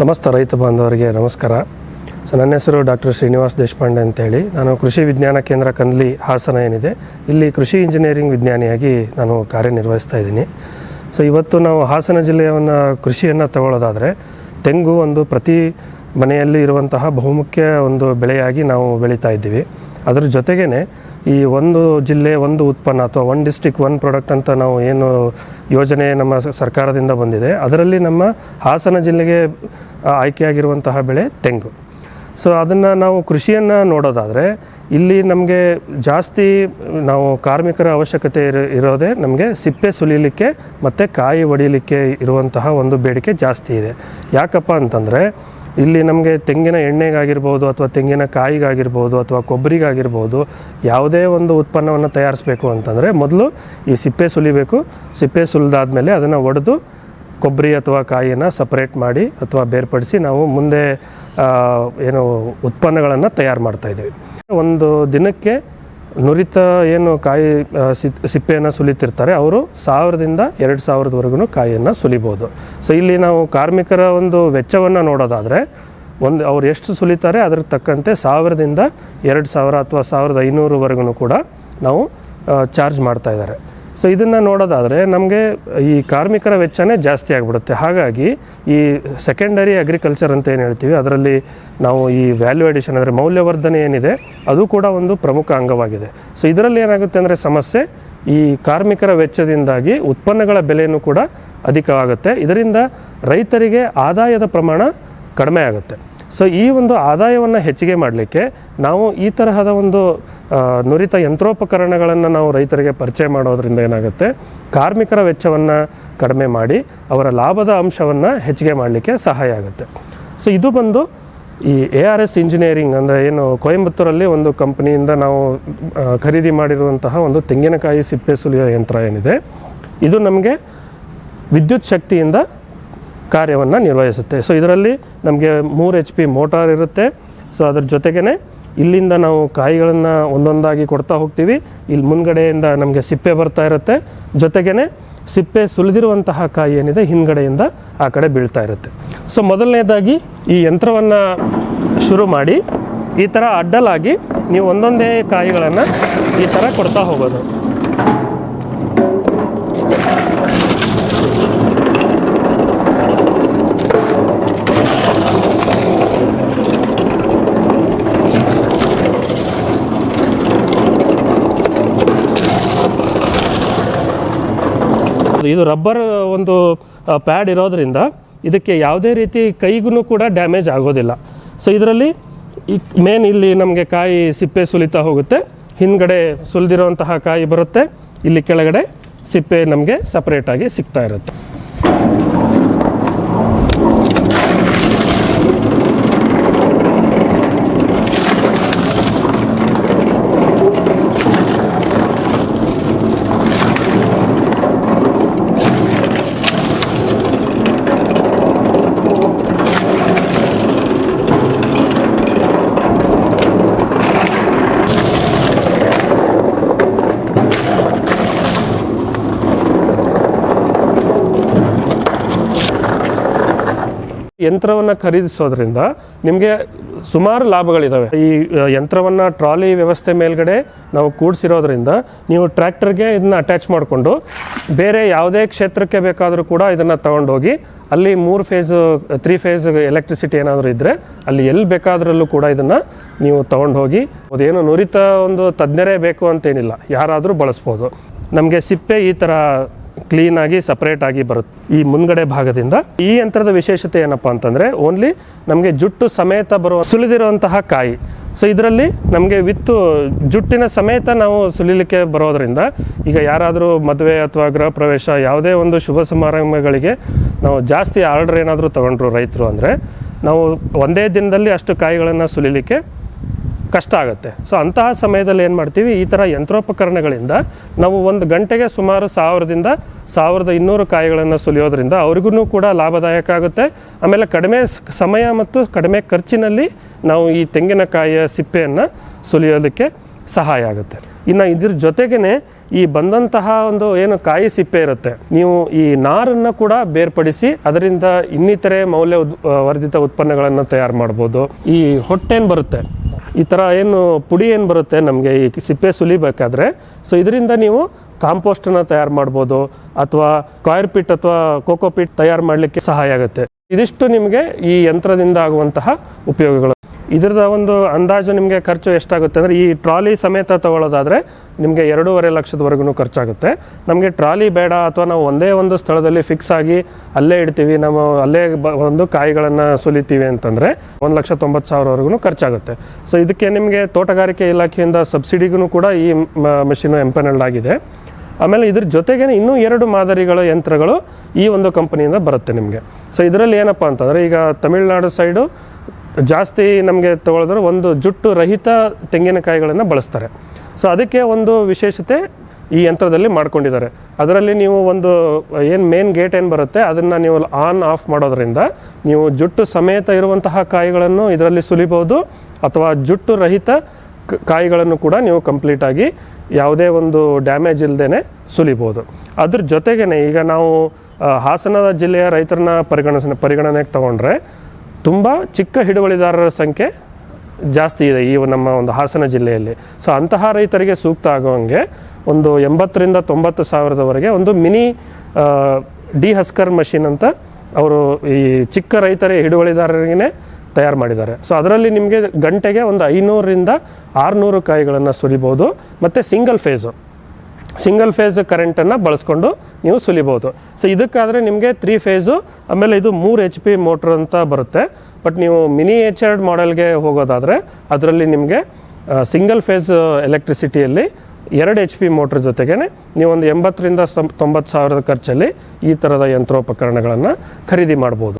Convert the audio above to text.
ಸಮಸ್ತ ರೈತ ಬಾಂಧವರಿಗೆ ನಮಸ್ಕಾರ. ಸೊ, ನನ್ನ ಹೆಸರು ಡಾಕ್ಟರ್ ಶ್ರೀನಿವಾಸ್ ದೇಶಪಾಂಡೆ ಅಂತೇಳಿ. ನಾನು ಕೃಷಿ ವಿಜ್ಞಾನ ಕೇಂದ್ರ ಕಂದ್ಲಿ ಹಾಸನ ಏನಿದೆ. ಇಲ್ಲಿ ಕೃಷಿ ಇಂಜಿನಿಯರಿಂಗ್ ವಿಜ್ಞಾನಿಯಾಗಿ ನಾನು ಕಾರ್ಯನಿರ್ವಹಿಸ್ತಾ ಇದ್ದೀನಿ. ಸೊ, ಇವತ್ತು ನಾವು ಹಾಸನ ಜಿಲ್ಲೆಯನ್ನ ಕೃಷಿಯನ್ನು ತಗೊಳ್ಳೋದಾದರೆ ತೆಂಗು ಒಂದು ಪ್ರತಿ ಮನೆಯಲ್ಲಿ ಇರುವಂತಹ ಬಹುಮುಖ್ಯ ಒಂದು ಬೆಳೆಯಾಗಿ ನಾವು ಬೆಳೀತಾ ಇದ್ದೀವಿ. ಅದರ ಜೊತೆಗೇನೆ ಈ ಒಂದು ಜಿಲ್ಲೆ ಒಂದು ಉತ್ಪನ್ನ ಅಥವಾ ಒನ್ ಡಿಸ್ಟಿಕ್ ಒನ್ ಪ್ರಾಡಕ್ಟ್ ಅಂತ ನಾವು ಏನು ಯೋಜನೆ ನಮ್ಮ ಸರ್ಕಾರದಿಂದ ಬಂದಿದೆ. ಅದರಲ್ಲಿ ನಮ್ಮ ಹಾಸನ ಜಿಲ್ಲೆಗೆ ಆಯ್ಕೆಯಾಗಿರುವಂತಹ ಬೆಳೆ ತೆಂಗು. ಸೊ ಅದನ್ನು ನಾವು ಕೃಷಿಯನ್ನು ನೋಡೋದಾದರೆ, ಇಲ್ಲಿ ನಮಗೆ ಜಾಸ್ತಿ, ನಾವು ಕಾರ್ಮಿಕರ ಅವಶ್ಯಕತೆ ಇರೋ, ಇರೋದೇ ನಮಗೆ ಸಿಪ್ಪೆ ಸುಲಿಲಿಕ್ಕೆ ಮತ್ತು ಕಾಯಿ ಒಡಿಲಿಕ್ಕೆ ಇರುವಂತಹ ಒಂದು ಬೇಡಿಕೆ ಜಾಸ್ತಿ ಇದೆ. ಯಾಕಪ್ಪ ಅಂತಂದರೆ ಇಲ್ಲಿ ನಮಗೆ ತೆಂಗಿನ ಎಣ್ಣೆಗಾಗಿರ್ಬೋದು ಅಥವಾ ತೆಂಗಿನ ಕಾಯಿಗಾಗಿರ್ಬೋದು ಅಥವಾ ಕೊಬ್ಬರಿಗಾಗಿರ್ಬೋದು ಯಾವುದೇ ಒಂದು ಉತ್ಪನ್ನವನ್ನು ತಯಾರಿಸಬೇಕು ಅಂತಂದರೆ ಮೊದಲು ಈ ಸಿಪ್ಪೆ ಸುಲಿಬೇಕು. ಸಿಪ್ಪೆ ಸುಲಿದಾದ್ಮೇಲೆ ಅದನ್ನು ಒಡೆದು ಕೊಬ್ಬರಿ ಅಥವಾ ಕಾಯಿಯನ್ನು ಸಪ್ರೇಟ್ ಮಾಡಿ ಅಥವಾ ಬೇರ್ಪಡಿಸಿ ನಾವು ಮುಂದೆ ಏನು ಉತ್ಪನ್ನಗಳನ್ನು ತಯಾರು ಮಾಡ್ತಾ ಇದ್ದೀವಿ. ಒಂದು ದಿನಕ್ಕೆ ನುರಿತ ಏನು ಕಾಯಿ ಸಿಪ್ಪೆಯನ್ನು ಸುಲಿತಿರ್ತಾರೆ, ಅವರು ಸಾವಿರದಿಂದ ಎರಡು ಸಾವಿರದವರೆಗೂ ಕಾಯಿಯನ್ನು ಸುಲಿಬೋದು. ಸೊ ಇಲ್ಲಿ ನಾವು ಕಾರ್ಮಿಕರ ಒಂದು ವೆಚ್ಚವನ್ನು ನೋಡೋದಾದರೆ, ಒಂದು, ಅವ್ರು ಎಷ್ಟು ಸುಲಿತಾರೆ ಅದ್ರ ತಕ್ಕಂತೆ ಸಾವಿರದಿಂದ ಎರಡು ಸಾವಿರ ಅಥವಾ ಸಾವಿರದ ಐನೂರುವರೆಗೂ ಕೂಡ ನಾವು ಚಾರ್ಜ್ ಮಾಡ್ತಾ ಇದ್ದಾರೆ. ಸೊ ಇದನ್ನು ನೋಡೋದಾದರೆ ನಮಗೆ ಈ ಕಾರ್ಮಿಕರ ವೆಚ್ಚನೇ ಜಾಸ್ತಿ ಆಗಿಬಿಡುತ್ತೆ. ಹಾಗಾಗಿ ಈ ಸೆಕೆಂಡರಿ ಅಗ್ರಿಕಲ್ಚರ್ ಅಂತ ಏನು ಹೇಳ್ತೀವಿ, ಅದರಲ್ಲಿ ನಾವು ಈ ವ್ಯಾಲ್ಯೂ ಅಡಿಷನ್ ಅಂದರೆ ಮೌಲ್ಯವರ್ಧನೆ ಏನಿದೆ, ಅದು ಕೂಡ ಒಂದು ಪ್ರಮುಖ ಅಂಗವಾಗಿದೆ. ಸೊ ಇದರಲ್ಲಿ ಏನಾಗುತ್ತೆ ಅಂದರೆ ಸಮಸ್ಯೆ, ಈ ಕಾರ್ಮಿಕರ ವೆಚ್ಚದಿಂದಾಗಿ ಉತ್ಪನ್ನಗಳ ಬೆಲೆಯೂ ಕೂಡ ಅಧಿಕವಾಗುತ್ತೆ. ಇದರಿಂದ ರೈತರಿಗೆ ಆದಾಯದ ಪ್ರಮಾಣ ಕಡಿಮೆ ಆಗುತ್ತೆ. ಸೊ ಈ ಒಂದು ಆದಾಯವನ್ನು ಹೆಚ್ಚಿಗೆ ಮಾಡಲಿಕ್ಕೆ ನಾವು ಈ ತರಹದ ಒಂದು ನುರಿತ ಯಂತ್ರೋಪಕರಣಗಳನ್ನು ನಾವು ರೈತರಿಗೆ ಪರಿಚಯ ಮಾಡೋದ್ರಿಂದ ಏನಾಗುತ್ತೆ? ಕಾರ್ಮಿಕರ ವೆಚ್ಚವನ್ನು ಕಡಿಮೆ ಮಾಡಿ ಅವರ ಲಾಭದ ಅಂಶವನ್ನು ಹೆಚ್ಚಿಗೆ ಮಾಡಲಿಕ್ಕೆ ಸಹಾಯ ಆಗುತ್ತೆ. ಸೊ ಇದು ಬಂದು ಈ ಎ ಆರ್ ಎಸ್ ಇಂಜಿನಿಯರಿಂಗ್ ಅಂದರೆ ಏನು ಕೊಯಂಬತ್ತೂರಲ್ಲಿ ಒಂದು ಕಂಪನಿಯಿಂದ ನಾವು ಖರೀದಿ ಮಾಡಿರುವಂತಹ ಒಂದು ತೆಂಗಿನಕಾಯಿ ಸಿಪ್ಪೆ ಸುಲಿಯೋ ಯಂತ್ರ ಏನಿದೆ, ಇದು ನಮಗೆ ವಿದ್ಯುತ್ ಶಕ್ತಿಯಿಂದ ಕಾರ್ಯವನ್ನು ನಿರ್ವಹಿಸುತ್ತೆ. ಸೊ ಇದರಲ್ಲಿ ನಮಗೆ ಮೂರು ಎಚ್ ಪಿ ಮೋಟಾರ್ ಇರುತ್ತೆ. ಸೊ ಅದ್ರ ಜೊತೆಗೇ ಇಲ್ಲಿಂದ ನಾವು ಕಾಯಿಗಳನ್ನು ಒಂದೊಂದಾಗಿ ಕೊಡ್ತಾ ಹೋಗ್ತೀವಿ. ಇಲ್ಲಿ ಮುಂದ್ಗಡೆಯಿಂದ ನಮಗೆ ಸಿಪ್ಪೆ ಬರ್ತಾ ಇರುತ್ತೆ. ಜೊತೆಗೇ ಸಿಪ್ಪೆ ಸುಲಿದಿರುವಂತಹ ಕಾಯಿ ಏನಿದೆ ಹಿಂದ್ಗಡೆಯಿಂದ ಆ ಕಡೆ ಬೀಳ್ತಾ ಇರುತ್ತೆ. ಸೊ ಮೊದಲನೇದಾಗಿ ಈ ಯಂತ್ರವನ್ನು ಶುರು ಮಾಡಿ ಈ ಥರ ಅಡ್ಡಲಾಗಿ ನೀವು ಒಂದೊಂದೇ ಕಾಯಿಗಳನ್ನು ಈ ಥರ ಕೊಡ್ತಾ ಹೋಗೋದು. ಇದು ರಬ್ಬರ್ ಒಂದು ಪ್ಯಾಡ್ ಇರೋದ್ರಿಂದ ಇದಕ್ಕೆ ಯಾವುದೇ ರೀತಿ ಕೈಗೂ ಕೂಡ ಡ್ಯಾಮೇಜ್ ಆಗೋದಿಲ್ಲ. ಸೊ ಇದರಲ್ಲಿ ಈ ಮೇನ್ ಇಲ್ಲಿ ನಮಗೆ ಕಾಯಿ ಸಿಪ್ಪೆ ಸುಲಿತಾ ಹೋಗುತ್ತೆ. ಹಿಂದ್ಗಡೆ ಸುಲಿದಿರುವಂತಹ ಕಾಯಿ ಬರುತ್ತೆ. ಇಲ್ಲಿ ಕೆಳಗಡೆ ಸಿಪ್ಪೆ ನಮಗೆ ಸಪ್ರೇಟಾಗಿ ಸಿಗ್ತಾ ಇರುತ್ತೆ. ಯಂತ್ರವನ್ನು ಖರೀದಿಸೋದ್ರಿಂದ ನಿಮಗೆ ಸುಮಾರು ಲಾಭಗಳಿದ್ದಾವೆ ಈ ಯಂತ್ರವನ್ನು ಟ್ರಾಲಿ ವ್ಯವಸ್ಥೆ ಮೇಲ್ಗಡೆ ನಾವು ಕೂಡಿಸಿರೋದ್ರಿಂದ ನೀವು ಟ್ರ್ಯಾಕ್ಟರ್ಗೆ ಇದನ್ನ ಅಟ್ಯಾಚ್ ಮಾಡಿಕೊಂಡು ಬೇರೆ ಯಾವುದೇ ಕ್ಷೇತ್ರಕ್ಕೆ ಬೇಕಾದರೂ ಕೂಡ ಇದನ್ನು ತಗೊಂಡೋಗಿ ಅಲ್ಲಿ ಮೂರು ಫೇಸ್, ತ್ರೀ ಫೇಸ್ ಎಲೆಕ್ಟ್ರಿಸಿಟಿ ಏನಾದರೂ ಇದ್ದರೆ ಅಲ್ಲಿ ಎಲ್ಲಿ ಬೇಕಾದ್ರಲ್ಲೂ ಕೂಡ ಇದನ್ನು ನೀವು ತಗೊಂಡು ಹೋಗಿ ಅದೇನು ನುರಿತ ಒಂದು ತಜ್ಞರೇ ಬೇಕು ಅಂತೇನಿಲ್ಲ. ಯಾರಾದರೂ ಬಳಸ್ಬೋದು. ನಮಗೆ ಸಿಪ್ಪೆ ಈ ಥರ ಕ್ಲೀನ್ ಆಗಿ ಸಪರೇಟ್ ಆಗಿ ಬರುತ್ತೆ. ಈ ಮುಂದ್ಗಡೆ ಭಾಗದಿಂದ ಈ ಯಂತ್ರದ ವಿಶೇಷತೆ ಏನಪ್ಪ ಅಂತಂದ್ರೆ ಓನ್ಲಿ ನಮಗೆ ಜುಟ್ಟು ಸಮೇತ ಬರುವ ಸುಲಿದಿರುವಂತಹ ಕಾಯಿ. ಸೊ ಇದರಲ್ಲಿ ನಮಗೆ ವಿತ್ತು, ಜುಟ್ಟಿನ ಸಮೇತ ನಾವು ಸುಲಿಲಿಕ್ಕೆ ಬರೋದರಿಂದ ಈಗ ಯಾರಾದರೂ ಮದುವೆ ಅಥವಾ ಗೃಹ ಪ್ರವೇಶ ಯಾವುದೇ ಒಂದು ಶುಭ ಸಮಾರಂಭಗಳಿಗೆ ನಾವು ಜಾಸ್ತಿ ಆರ್ಡರ್ ಏನಾದರೂ ತಗೊಂಡ್ರು ರೈತರು ಅಂದರೆ, ನಾವು ಒಂದೇ ದಿನದಲ್ಲಿ ಅಷ್ಟು ಕಾಯಿಗಳನ್ನು ಸುಲಿಲಿಕ್ಕೆ ಕಷ್ಟ ಆಗುತ್ತೆ. ಸೊ ಅಂತಹ ಸಮಯದಲ್ಲಿ ಏನು ಮಾಡ್ತೀವಿ? ಈ ಥರ ಯಂತ್ರೋಪಕರಣಗಳಿಂದ ನಾವು ಒಂದು ಗಂಟೆಗೆ ಸುಮಾರು ಸಾವಿರದಿಂದ ಸಾವಿರದ ಇನ್ನೂರು ಕಾಯಿಗಳನ್ನು ಸುಲಿಯೋದ್ರಿಂದ ಅವ್ರಿಗೂ ಕೂಡ ಲಾಭದಾಯಕ ಆಗುತ್ತೆ. ಆಮೇಲೆ ಕಡಿಮೆ ಸಮಯ ಮತ್ತು ಕಡಿಮೆ ಖರ್ಚಿನಲ್ಲಿ ನಾವು ಈ ತೆಂಗಿನಕಾಯಿಯ ಸಿಪ್ಪೆಯನ್ನು ಸುಲಿಯೋದಕ್ಕೆ ಸಹಾಯ ಆಗುತ್ತೆ. ಇನ್ನು ಇದ್ರ ಜೊತೆಗೇ ಈ ಬಂದಂತಹ ಒಂದು ಏನು ಕಾಯಿ ಸಿಪ್ಪೆ ಇರುತ್ತೆ, ನೀವು ಈ ನಾರನ್ನು ಕೂಡ ಬೇರ್ಪಡಿಸಿ ಅದರಿಂದ ಇನ್ನಿತರೆ ಮೌಲ್ಯ ವರ್ಧಿತ ಉತ್ಪನ್ನಗಳನ್ನು ತಯಾರು ಮಾಡ್ಬೋದು. ಈ ಹೊಟ್ಟೆನ್ ಬರುತ್ತೆ. ಈ ಥರ ಏನು ಪುಡಿ ಏನು ಬರುತ್ತೆ ನಮಗೆ ಈ ಸಿಪ್ಪೆ ಸುಲಿಬೇಕಾದ್ರೆ? ಸೊ ಇದರಿಂದ ನೀವು ಕಾಂಪೋಸ್ಟನ್ನು ತಯಾರು ಮಾಡ್ಬೋದು, ಅಥವಾ ಕಾಯರ್ ಪಿಟ್ ಅಥವಾ ಕೋಕೋ ಪಿಟ್ ತಯಾರು ಮಾಡಲಿಕ್ಕೆ ಸಹಾಯ ಆಗುತ್ತೆ. ಇದಿಷ್ಟು ನಿಮಗೆ ಈ ಯಂತ್ರದಿಂದ ಆಗುವಂತಹ ಉಪಯೋಗಗಳು. ಇದರದ ಒಂದು ಅಂದಾಜು ನಿಮಗೆ ಖರ್ಚು ಎಷ್ಟಾಗುತ್ತೆ ಅಂದರೆ ಈ ಟ್ರಾಲಿ ಸಮೇತ ತಗೊಳ್ಳೋದಾದರೆ ನಿಮಗೆ ಎರಡೂವರೆ ಲಕ್ಷದವರೆಗೂ ಖರ್ಚಾಗುತ್ತೆ. ನಮಗೆ ಟ್ರಾಲಿ ಬೇಡ ಅಥವಾ ನಾವು ಒಂದೇ ಒಂದು ಸ್ಥಳದಲ್ಲಿ ಫಿಕ್ಸ್ ಆಗಿ ಅಲ್ಲೇ ಇಡ್ತೀವಿ, ನಾವು ಅಲ್ಲೇ ಬ ಒಂದು ಕಾಯಿಗಳನ್ನು ಸುಲಿತೀವಿ ಅಂತಂದರೆ ಒಂದು ಲಕ್ಷ ತೊಂಬತ್ತು ಸಾವಿರವರೆಗೂ ಖರ್ಚಾಗುತ್ತೆ. ಸೊ ಇದಕ್ಕೆ ನಿಮಗೆ ತೋಟಗಾರಿಕೆ ಇಲಾಖೆಯಿಂದ ಸಬ್ಸಿಡಿಗೂ ಕೂಡ ಈ ಮಷೀನು ಎಂಪನಲ್ಡ್ ಆಗಿದೆ. ಆಮೇಲೆ ಇದ್ರ ಜೊತೆಗೆ ಇನ್ನೂ ಎರಡು ಮಾದರಿಗಳ ಯಂತ್ರಗಳು ಈ ಒಂದು ಕಂಪನಿಯಿಂದ ಬರುತ್ತೆ ನಿಮಗೆ. ಸೊ ಇದರಲ್ಲಿ ಏನಪ್ಪ ಅಂತಂದರೆ ಈಗ ತಮಿಳುನಾಡು ಸೈಡು ಜಾಸ್ತಿ ನಮಗೆ ತಗೊಳಿದ್ರೆ ಒಂದು ಜುಟ್ಟು ರಹಿತ ತೆಂಗಿನಕಾಯಿಗಳನ್ನು ಬಳಸ್ತಾರೆ. ಸೊ ಅದಕ್ಕೆ ಒಂದು ವಿಶೇಷತೆ ಈ ಯಂತ್ರದಲ್ಲಿ ಮಾಡ್ಕೊಂಡಿದ್ದಾರೆ. ಅದರಲ್ಲಿ ನೀವು ಒಂದು, ಏನು ಮೇನ್ ಗೇಟ್ ಏನು ಬರುತ್ತೆ, ಅದನ್ನು ನೀವು ಆನ್ ಆಫ್ ಮಾಡೋದ್ರಿಂದ ನೀವು ಜುಟ್ಟು ಸಮೇತ ಇರುವಂತಹ ಕಾಯಿಗಳನ್ನು ಇದರಲ್ಲಿ ಸುಲಿಬೋದು ಅಥವಾ ಜುಟ್ಟು ರಹಿತ ಕಾಯಿಗಳನ್ನು ಕೂಡ ನೀವು ಕಂಪ್ಲೀಟಾಗಿ ಯಾವುದೇ ಒಂದು ಡ್ಯಾಮೇಜ್ ಇಲ್ಲದೇ ಸುಲಿಬೋದು ಅದ್ರ ಜೊತೆಗೇ ಈಗ ನಾವು ಹಾಸನ ಜಿಲ್ಲೆಯ ರೈತರನ್ನ ಪರಿಗಣಿಸ, ಪರಿಗಣನೆಗೆ ತಗೊಂಡ್ರೆ ತುಂಬ ಚಿಕ್ಕ ಹಿಡುವಳಿದಾರರ ಸಂಖ್ಯೆ ಜಾಸ್ತಿ ಇದೆ ಈ ನಮ್ಮ ಒಂದು ಹಾಸನ ಜಿಲ್ಲೆಯಲ್ಲಿ. ಸೊ ಅಂತಹ ರೈತರಿಗೆ ಸೂಕ್ತ ಆಗುವಂಗೆ ಒಂದು ಎಂಬತ್ತರಿಂದ ತೊಂಬತ್ತು ಸಾವಿರದವರೆಗೆ ಒಂದು ಮಿನಿ ಡಿ ಹಸ್ಕರ್ ಮಷಿನ್ ಅಂತ ಅವರು ಈ ಚಿಕ್ಕ ರೈತರ ಹಿಡುವಳಿದಾರರಿಗೆ ತಯಾರು ಮಾಡಿದ್ದಾರೆ. ಸೊ ಅದರಲ್ಲಿ ನಿಮಗೆ ಗಂಟೆಗೆ ಒಂದು ಐನೂರರಿಂದ ಆರುನೂರು ಕಾಯಿಗಳನ್ನು ಸುರಿಬೋದು, ಮತ್ತು ಸಿಂಗಲ್ ಫೇಸು ಸಿಂಗಲ್ ಫೇಸ್ ಕರೆಂಟನ್ನು ಬಳಸ್ಕೊಂಡು ನೀವು ಸುಲಿಬೋದು. ಸೊ ಇದಕ್ಕಾದರೆ ನಿಮಗೆ ತ್ರೀ ಫೇಸು, ಆಮೇಲೆ ಇದು ಮೂರು ಎಚ್ ಪಿ ಮೋಟ್ರ್ ಅಂತ ಬರುತ್ತೆ. ಬಟ್ ನೀವು ಮಿನಿ ಎಚ್ ಎರ್ಡ್ ಮಾಡೆಲ್ಗೆ ಹೋಗೋದಾದರೆ, ಅದರಲ್ಲಿ ನಿಮಗೆ ಸಿಂಗಲ್ ಫೇಸ್ ಎಲೆಕ್ಟ್ರಿಸಿಟಿಯಲ್ಲಿ ಎರಡು ಎಚ್ ಪಿ ಮೋಟ್ರ್ ಜೊತೆಗೆ ನೀವು ಒಂದು ಎಂಬತ್ತರಿಂದ ತೊಂಬತ್ತು ಸಾವಿರದ ಖರ್ಚಲ್ಲಿ ಈ ಥರದ ಯಂತ್ರೋಪಕರಣಗಳನ್ನು ಖರೀದಿ ಮಾಡ್ಬೋದು.